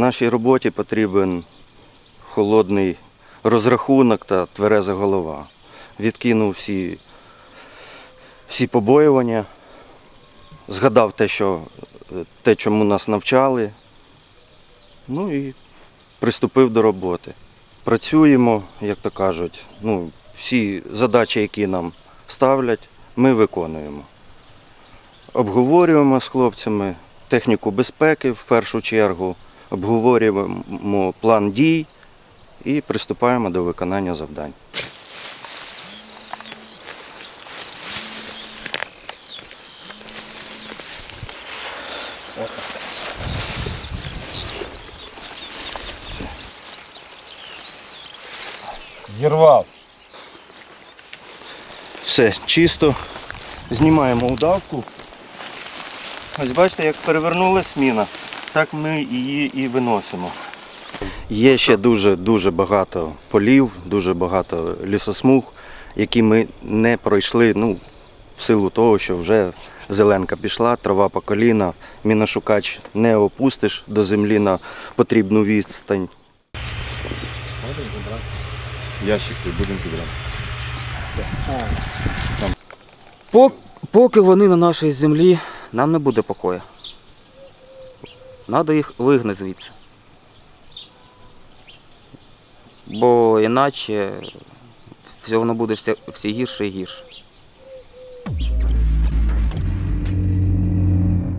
нашій роботі потрібен холодний розрахунок та твереза голова. Відкинув всі, всі побоювання, згадав те, що, те, чому нас навчали. Ну і приступив до роботи. Працюємо, як то кажуть, ну, всі задачі, які нам ставлять, ми виконуємо. Обговорюємо з хлопцями техніку безпеки в першу чергу, обговорюємо план дій і приступаємо до виконання завдань. Зірвав. Все, чисто. Знімаємо удавку. Ось бачите, як перевернулась міна, так ми її і виносимо. Є ще дуже-дуже багато полів, дуже багато лісосмуг, які ми не пройшли ну, в силу того, що вже зеленка пішла, трава по коліна, міношукач не опустиш до землі на потрібну відстань. Ящик і будемо підряд. Поки вони на нашій землі, нам не буде покою. Треба їх вигнати звідси. Бо іначе все воно буде все, все гірше і гірше.